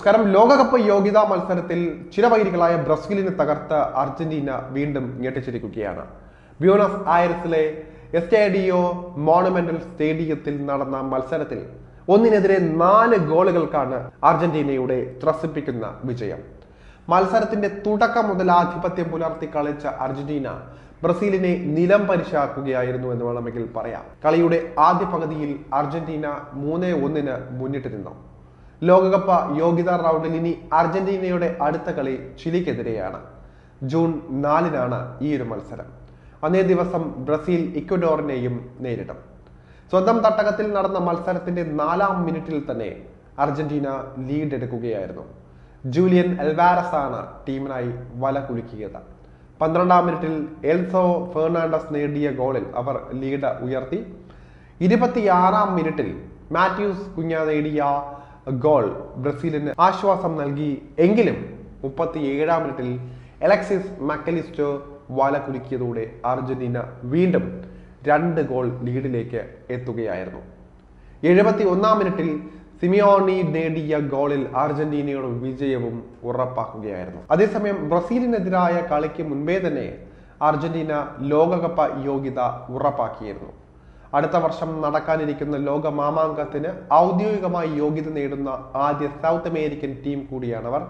നമസ്കാരം. ലോകകപ്പ് യോഗ്യതാ മത്സരത്തിൽ ചിരവൈരികളായ ബ്രസീലിനെ തകർത്ത അർജന്റീന വീണ്ടും ഞെട്ടിച്ചിരിക്കുകയാണ്. ബ്യൂണസ് ആയർസിലെ എസ്റ്റേഡിയോ മോണുമെന്റൽ സ്റ്റേഡിയത്തിൽ നടന്ന മത്സരത്തിൽ ഒന്നിനെതിരെ നാല് ഗോളുകൾക്കാണ് അർജന്റീനയുടെ ത്രസിപ്പിക്കുന്ന വിജയം. മത്സരത്തിന്റെ തുടക്കം മുതൽ ആധിപത്യം പുലർത്തി കളിച്ച അർജന്റീന ബ്രസീലിനെ നിലം പരിശാക്കുകയായിരുന്നു എന്ന് വേണമെങ്കിൽ പറയാം. കളിയുടെ ആദ്യ പകുതിയിൽ അർജന്റീന മൂന്ന് ഒന്നിന് മുന്നിട്ട് നിന്നു ലോകകപ്പ് യോഗ്യതാ റൗണ്ടിൽ ഇനി അർജന്റീനയുടെ അടുത്ത കളി ചിലിക്കെതിരെയാണ്. ജൂൺ നാലിനാണ് ഈ ഒരു മത്സരം. അന്നേ ദിവസം ബ്രസീൽ ഇക്വഡോറിനെയും നേരിടും. സ്വന്തം തട്ടകത്തിൽ നടന്ന മത്സരത്തിന്റെ നാലാം മിനിറ്റിൽ തന്നെ അർജന്റീന ലീഡ് എടുക്കുകയായിരുന്നു ജൂലിയൻ അൽവാരസ് ആണ് ടീമിനായി വല കുലുക്കിയത്. പന്ത്രണ്ടാം മിനിറ്റിൽ എൽസോ ഫെർണാണ്ടസ് നേടിയ ഗോളിൽ അവർ ലീഡ് ഉയർത്തി. ഇരുപത്തിയാറാം മിനിറ്റിൽ മാത്യൂസ് കുഞ്ഞ നേടിയ ഗോൾ ബ്രസീലിന് ആശ്വാസം നൽകി. എങ്കിലും മുപ്പത്തി ഏഴാം മിനിറ്റിൽ എലക്സിസ് മക്കലിസ്റ്റോ വല കുലുക്കിയതോടെ അർജന്റീന വീണ്ടും രണ്ട് ഗോൾ ലീഡിലേക്ക് എത്തുകയായിരുന്നു. എഴുപത്തി ഒന്നാം മിനിറ്റിൽ സിമിയോണി നേടിയ ഗോളിൽ അർജന്റീനയുടെ വിജയവും ഉറപ്പാക്കുകയായിരുന്നു. അതേസമയം ബ്രസീലിനെതിരായ കളിക്ക് മുൻപേ തന്നെ അർജന്റീന ലോകകപ്പ് യോഗ്യത ഉറപ്പാക്കിയിരുന്നു. അടുത്ത വർഷം നടക്കാനിരിക്കുന്ന ലോക മാമാങ്കത്തിന് ഔദ്യോഗികമായി യോഗ്യത നേടുന്ന ആദ്യ സൗത്ത് അമേരിക്കൻ ടീം കൂടിയാണവർ.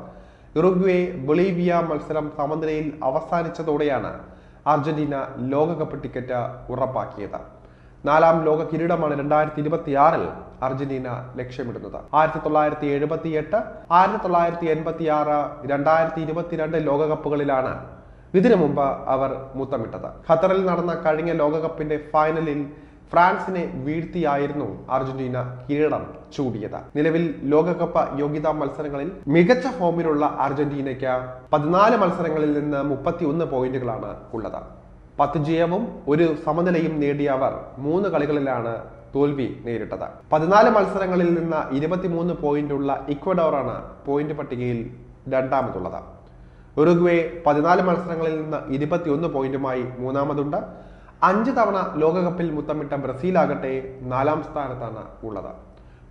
ഉറുഗ്വേ ബൊളീവിയ മത്സരം സമനിലയിൽ അവസാനിച്ചതോടെയാണ് അർജന്റീന ലോകകപ്പ് ടിക്കറ്റ് ഉറപ്പാക്കിയത്. നാലാം ലോക കിരീടമാണ് രണ്ടായിരത്തി ഇരുപത്തി ആറിൽ അർജന്റീന ലക്ഷ്യമിടുന്നത്. ആയിരത്തി തൊള്ളായിരത്തി എഴുപത്തി എട്ട് ആയിരത്തി തൊള്ളായിരത്തി എൺപത്തി ആറ് രണ്ടായിരത്തി ഇരുപത്തിരണ്ട് ലോകകപ്പുകളിലാണ് ഇതിനു മുമ്പ് അവർ മുത്തമിട്ടത്. ഖത്തറിൽ നടന്ന കഴിഞ്ഞ ലോകകപ്പിന്റെ ഫൈനലിൽ ഫ്രാൻസിനെ വീഴ്ത്തിയായിരുന്നു അർജന്റീന കിരീടം ചൂടിയത്. നിലവിൽ ലോകകപ്പ് യോഗ്യതാ മത്സരങ്ങളിൽ മികച്ച ഫോമിലുള്ള അർജന്റീനയ്ക്ക് പതിനാല് മത്സരങ്ങളിൽ നിന്ന് മുപ്പത്തി ഒന്ന് പോയിന്റുകളാണ് ഉള്ളത്. പത്ത് ജയവും ഒരു സമനിലയും നേടിയ അവർ മൂന്ന് കളികളിലാണ് തോൽവി നേരിട്ടത്. പതിനാല് മത്സരങ്ങളിൽ നിന്ന് ഇരുപത്തിമൂന്ന് പോയിന്റുള്ള ഇക്വഡോറാണ് പോയിന്റ് പട്ടികയിൽ രണ്ടാമതുള്ളത്. ഉറുഗ്വേ പതിനാല് മത്സരങ്ങളിൽ നിന്ന് ഇരുപത്തിയൊന്ന് പോയിന്റുമായി മൂന്നാമതുണ്ട്. അഞ്ച് തവണ ലോകകപ്പിൽ മുത്തമിട്ട ബ്രസീലാകട്ടെ നാലാം സ്ഥാനത്താണ് ഉള്ളത്.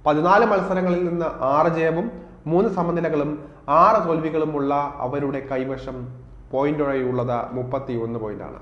പതിനാല് മത്സരങ്ങളിൽ നിന്ന് ആറ് ജയവും മൂന്ന് സമനിലകളും ആറ് തോൽവികളുമുള്ള അവരുടെ കൈവശം പോയിന്റോടെയുള്ളത് മുപ്പത്തി ഒന്ന് പോയിന്റാണ്